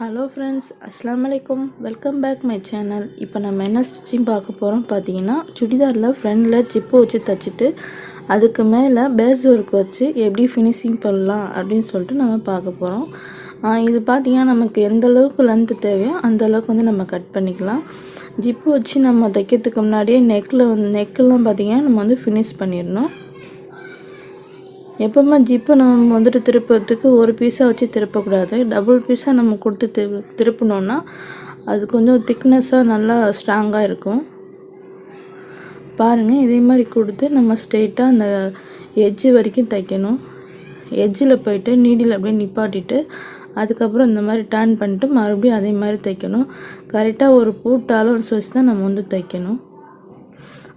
Hello friends அஸ்லாம் வலைக்கம் welcome back my channel இப்போ நம்ம என்ன ஸ்டிச்சிங் பார்க்க போகிறோம் பார்த்தீங்கன்னா சுடிதாரில் ஃப்ரண்டில் ஜிப்பு வச்சு தைச்சிட்டு அதுக்கு மேலே பேஸ் ஒர்க் வச்சு எப்படி ஃபினிஷிங் பண்ணலாம் அப்படின்னு சொல்லிட்டு நம்ம பார்க்க போகிறோம் இது பார்த்தீங்கன்னா நமக்கு எந்த அளவுக்கு லென்த்து தேவையோ அந்த அளவுக்கு வந்து நம்ம கட் பண்ணிக்கலாம். ஜிப்பு வச்சு நம்ம தைக்கிறதுக்கு முன்னாடியே நெக்கில் வந்து நெக்கெல்லாம் பார்த்தீங்கன்னா நம்ம வந்து ஃபினிஷ் பண்ணிடணும். எப்போவுமே ஜிப்பு நம்ம வந்துட்டு திருப்புறதுக்கு ஒரு பீஸாக வச்சு திருப்பக்கூடாது. டபுள் பீஸாக நம்ம கொடுத்து திரு திருப்பினோன்னா அது கொஞ்சம் திக்னஸ்ஸாக நல்லா ஸ்ட்ராங்காக இருக்கும். பாருங்கள் இதே மாதிரி கொடுத்து நம்ம ஸ்ட்ரெயிட்டாக அந்த எஜ்ஜு வரைக்கும் தைக்கணும். எஜ்ஜில் போயிட்டு நீடில் அப்படியே நிப்பாட்டிட்டு அதுக்கப்புறம் இந்த மாதிரி டர்ன் பண்ணிட்டு மறுபடியும் அதே மாதிரி தைக்கணும். கரெக்டாக ஒரு பூட்டாலும் ஒரு வச்சு தான் நம்ம வந்து தைக்கணும்.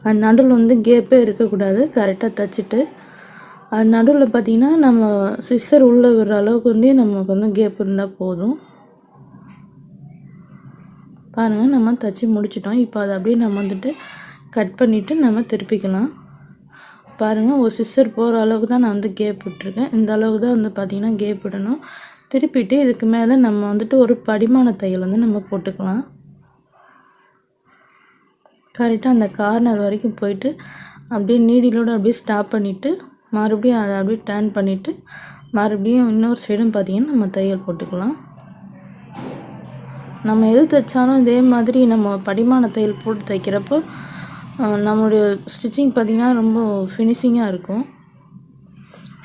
அது நடுவில் வந்து கேப்பே இருக்கக்கூடாது. கரெக்டாக தைச்சிட்டு அது நடுவில் பார்த்திங்கன்னா நம்ம சிஸ்டர் உள்ளே விடுற அளவுக்கு வந்து நமக்கு வந்து கேப் இருந்தால் போதும். பாருங்கள் நம்ம தைச்சி முடிச்சிட்டோம். இப்போ அதை அப்படியே நம்ம வந்துட்டு கட் பண்ணிவிட்டு நம்ம திருப்பிக்கலாம். பாருங்கள் ஒரு சிஸ்டர் போகிற அளவுக்கு தான் நான் வந்து கேப் விட்டுருக்கேன். இந்த அளவுக்கு தான் வந்து பார்த்திங்கன்னா கேப் விடணும். திருப்பிட்டு இதுக்கு மேலே நம்ம வந்துட்டு ஒரு படிமான தையல் வந்து நம்ம போட்டுக்கலாம். கரெக்டாக அந்த கார்னர் வரைக்கும் போயிட்டு அப்படியே நீடிலோடு அப்படியே ஸ்டாப் பண்ணிவிட்டு மறுபடியும் அதை அப்படியே டேர்ன் பண்ணிவிட்டு மறுபடியும் இன்னொரு சைடும் பார்த்திங்கன்னா நம்ம தையல் போட்டுக்கலாம். நம்ம எது தைச்சாலும் இதே மாதிரி நம்ம படிமான தையல் போட்டு தைக்கிறப்போ நம்மளுடைய ஸ்டிச்சிங் பார்த்திங்கன்னா ரொம்ப ஃபினிஷிங்காக இருக்கும்.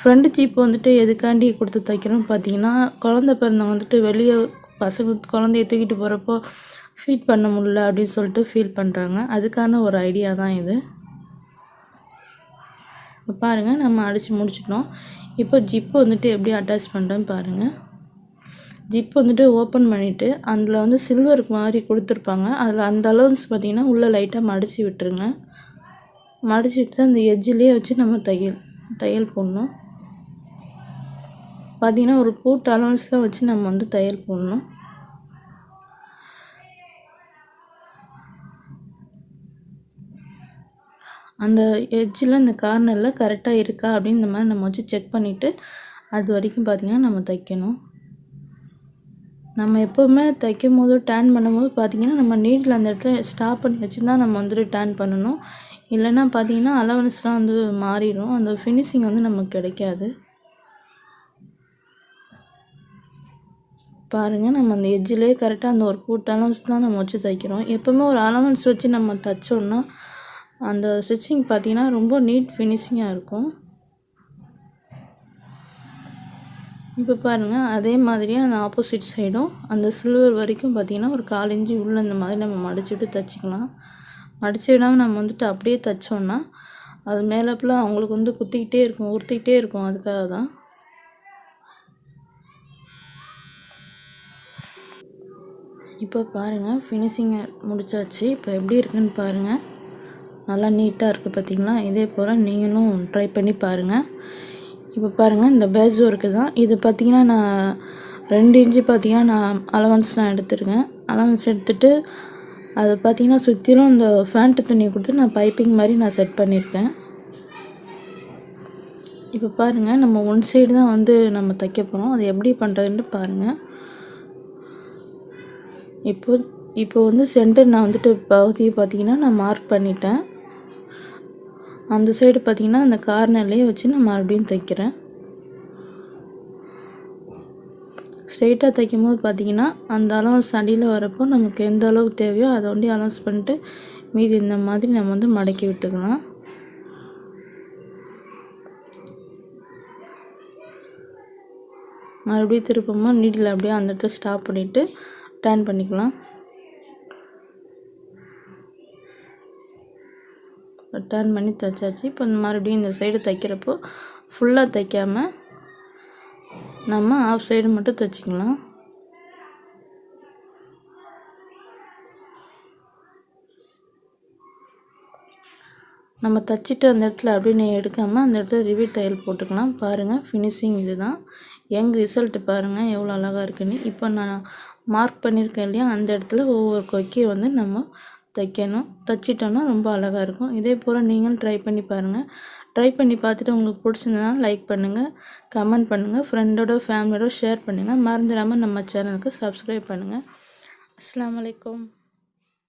ஃப்ரெண்டு ஜீப் வந்துட்டு எதுக்காண்டி கொடுத்து தைக்கிறோம்னு பார்த்தீங்கன்னா குழந்த பிறந்தவங்க வந்துட்டு வெளியே பசங்க குழந்தைய தூக்கிட்டு போகிறப்போ ஃபீட் பண்ண முடியல அப்படின்னு சொல்லிட்டு ஃபீல் பண்ணுறாங்க அதுக்கான ஒரு ஐடியா தான் இது. இப்போ பாருங்கள் நம்ம அடித்து முடிச்சிட்டோம். இப்போ ஜிப்பு வந்துட்டு எப்படி அட்டாச் பண்ணுறேன்னு பாருங்கள் ஜிப் வந்துட்டு ஓப்பன் பண்ணிவிட்டு அதில் வந்து சில்வர் மாதிரி கொடுத்துருப்பாங்க. அதில் அந்த அலவன்ஸ் பார்த்திங்கன்னா உள்ளே லைட்டாக மடித்து விட்டுருங்க. மடிச்சு விட்டு அந்த எஜ்ஜிலே வச்சு நம்ம தையல் தையல் போடணும். பார்த்திங்கன்னா ஒரு பூட்டு அலவன்ஸ் தான் வச்சு நம்ம வந்து தையல் போடணும். அந்த எட்ஜில் இந்த கார்னரில் கரெக்டாக இருக்கா அப்படின்னு இந்த மாதிரி நம்ம வச்சு செக் பண்ணிவிட்டு அது வரைக்கும் பார்த்திங்கன்னா நம்ம தைக்கணும். நம்ம எப்போவுமே தைக்கும் போது டேன் பண்ணும்போது பார்த்திங்கன்னா நம்ம நீட்டில் அந்த இடத்துல ஸ்டாப் பண்ணி வச்சு தான் நம்ம வந்துட்டு டேன் பண்ணணும். இல்லைன்னா பார்த்திங்கன்னா அலவன்ஸ்லாம் வந்து மாறிடும். அந்த ஃபினிஷிங் வந்து நமக்கு கிடைக்காது. பாருங்கள் நம்ம அந்த எட்ஜிலே கரெக்டாக அந்த ஒரு ஃபுட் அலவன்ஸ் தான் நம்ம வச்சு தைக்கிறோம். எப்போவுமே ஒரு அலவன்ஸ் வச்சு நம்ம தைச்சோன்னா அந்த ஸ்டிச்சிங் பார்த்திங்கன்னா ரொம்ப நீட் ஃபினிஷிங்காக இருக்கும். இப்போ பாருங்கள் அதே மாதிரியே அந்த ஆப்போசிட் சைடும் அந்த சில்வர் வரைக்கும் பார்த்திங்கன்னா ஒரு கால் இஞ்சி உள்ளே இந்த மாதிரி நம்ம மடிச்சுட்டு தைச்சிக்கலாம். மடிச்சு விடாமல் நம்ம வந்துட்டு அப்படியே தைச்சோன்னா அது மேலப்பில் அவங்களுக்கு வந்து குத்திக்கிட்டே இருக்கும் உறுத்திக்கிட்டே இருக்கும் அதுக்காக தான். இப்போ பாருங்கள் ஃபினிஷிங்கை முடிச்சாச்சு. இப்போ எப்படி இருக்குன்னு பாருங்கள் நல்லா நீட்டாக இருக்குது பார்த்திங்களா இதே போல் நீங்களும் ட்ரை பண்ணி பாருங்கள் இப்போ பாருங்கள் இந்த பேஸ் ஒர்க்கு தான். இது பார்த்திங்கன்னா நான் ரெண்டு இன்ச்சு பார்த்திங்கன்னா நான் அலவன்ஸ் நான் எடுத்துருக்கேன். அலவன்ஸ் எடுத்துகிட்டு அதை பார்த்திங்கன்னா சுற்றிலும் இந்த ஃபேண்ட்டு துணியை கொடுத்து நான் பைப்பிங் மாதிரி நான் செட் பண்ணியிருக்கேன். இப்போ பாருங்கள் நம்ம ஒன் சைடு தான் வந்து நம்ம தைக்க போகிறோம் அது எப்படி பண்ணுறதுன்ட்டு பாருங்கள் இப்போ இப்போ வந்து சென்டர் நான் வந்துட்டு பகுதியை பார்த்திங்கன்னா நான் மார்க் பண்ணிட்டேன். அந்த சைடு பார்த்திங்கன்னா அந்த கார்னர்லேயே வச்சு நான் மறுபடியும் தைக்கிறேன். ஸ்ட்ரெயிட்டாக தைக்கும் போது பார்த்திங்கன்னா அந்த அலவன்ஸ் அடியில் வரப்போ நமக்கு எந்த அளவுக்கு தேவையோ அதை ஒண்டி அலவன்ஸ் பண்ணிட்டு மீதி இந்த மாதிரி நம்ம வந்து மடக்கி விட்டுக்கலாம். மறுபடியும் திருப்பமாக நீடில் அப்படியே அந்த இடத்துல ஸ்டாப் பண்ணிவிட்டு டர்ன் பண்ணிக்கலாம். டர்ன் பண்ணி தைச்சாச்சு. இப்போ மறுபடியும் இந்த சைடு தைக்கிறப்போ ஃபுல்லாக தைக்காமல் நம்ம ஆஃப் சைடு மட்டும் தைச்சிக்கலாம். நம்ம தைச்சிட்டு அந்த இடத்துல அப்படின்னு எடுக்காமல் அந்த இடத்துல ரிவீட் தையல் போட்டுக்கலாம். பாருங்கள் ஃபினிஷிங் இது தான் எங் ரிசல்ட்டு பாருங்கள் எவ்வளோ அழகாக இருக்குன்னு. இப்போ நான் மார்க் பண்ணியிருக்கேன் இல்லையா அந்த இடத்துல ஒவ்வொரு கொக்கியை வந்து நம்ம தைக்கணும். தைச்சிட்டோன்னா ரொம்ப அழகாக இருக்கும். இதே போல் நீங்களும் ட்ரை பண்ணி பாருங்கள் ட்ரை பண்ணி பார்த்துட்டு உங்களுக்கு பிடிச்சிருந்ததுனா லைக் பண்ணுங்கள் கமெண்ட் பண்ணுங்கள் ஃப்ரெண்டோட ஃபேமிலியோட ஷேர் பண்ணுங்கள் மறந்துடாமல் நம்ம சேனலுக்கு சப்ஸ்கிரைப் பண்ணுங்கள் அஸ்லாம் வலைக்கம்